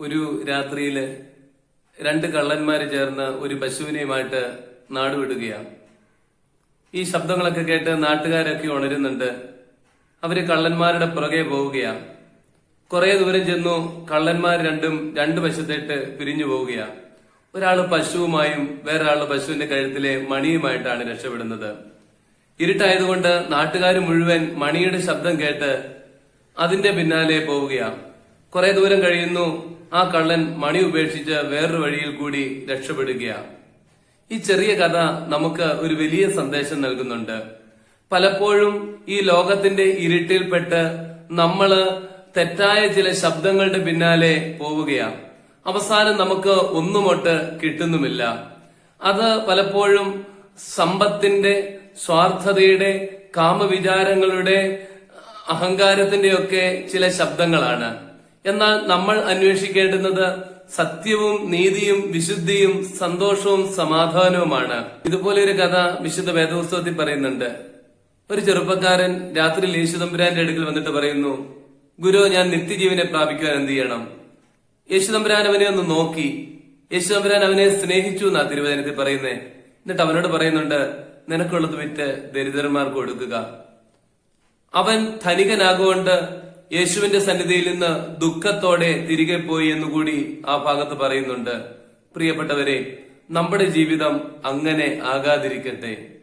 ഒരു രാത്രിയിൽ രണ്ട് കള്ളന്മാര് ചേർന്ന് ഒരു പശുവിനെയുമായിട്ട് നാടുവിടുകയാണ് ഈ ശബ്ദങ്ങളൊക്കെ കേട്ട് നാട്ടുകാരൊക്കെ ഉണരുന്നുണ്ട്. അവർ കള്ളന്മാരുടെ പുറകെ പോവുകയാണ്. കുറെ ദൂരം ചെന്നു കള്ളന്മാർ രണ്ടും രണ്ട് വശത്തേട്ട് പിരിഞ്ഞു പോവുകയാണ്. ഒരാൾ പശുവുമായും വേറൊരാൾ പശുവിന്റെ കഴുത്തിലെ മണിയുമായിട്ടാണ് രക്ഷപ്പെടുന്നത്. ഇരുട്ടായതുകൊണ്ട് നാട്ടുകാർ മുഴുവൻ മണിയുടെ ശബ്ദം കേട്ട് അതിന്റെ പിന്നാലെ പോവുകയാണ്. കുറെ ദൂരം കഴിയുന്നു. ആ കള്ളൻ മണി ഉപേക്ഷിച്ച് വേറൊരു വഴിയിൽ കൂടി രക്ഷപ്പെടുകയാണ് ഈ ചെറിയ കഥ നമുക്ക് ഒരു വലിയ സന്ദേശം നൽകുന്നുണ്ട്. പലപ്പോഴും ഈ ലോകത്തിന്റെ ഇരുട്ടിൽപ്പെട്ട് നമ്മൾ തെറ്റായ ചില ശബ്ദങ്ങളുടെ പിന്നാലെ പോവുകയാണ് അവസാനം നമുക്ക് ഒന്നുമൊട്ട് കിട്ടുന്നുമില്ല. അത് പലപ്പോഴും സമ്പത്തിന്റെ സ്വാർത്ഥതയുടെ കാമവിചാരങ്ങളുടെ അഹങ്കാരത്തിന്റെയൊക്കെ ചില ശബ്ദങ്ങളാണ്. എന്നാൽ നമ്മൾ അന്വേഷിക്കേണ്ടുന്നത് സത്യവും നീതിയും വിശുദ്ധിയും സന്തോഷവും സമാധാനവുമാണ്. ഇതുപോലെ ഒരു കഥ വിശുദ്ധ വേദപുസ്തകത്തിൽ പറയുന്നുണ്ട്. ഒരു ചെറുപ്പക്കാരൻ രാത്രിയിൽ യേശുദമ്പുരാന്റെ അടുക്കൽ വന്നിട്ട് പറയുന്നു ഗുരു ഞാൻ നിത്യജീവനെ പ്രാപിക്കുവാൻ എന്ത് ചെയ്യണം? യേശുദമ്പുരാൻ അവനെ ഒന്ന് നോക്കി. യേശുദമ്പുരാൻ അവനെ സ്നേഹിച്ചു എന്നാ തിരുവചനത്തിൽ പറയുന്നേ. എന്നിട്ട് അവനോട് പറയുന്നുണ്ട് നിനക്കുള്ളത് വിറ്റ് ദരിദ്രന്മാർക്ക് കൊടുക്കുക അവൻ ധനികനാകൊണ്ട് യേശുവിന്റെ സന്നിധിയിൽ നിന്ന് ദുഃഖത്തോടെ തിരികെ പോയി എന്നുകൂടി ആ ഭാഗത്ത് പറയുന്നുണ്ട്. പ്രിയപ്പെട്ടവരെ നമ്മുടെ ജീവിതം അങ്ങനെ ആകാതിരിക്കട്ടെ.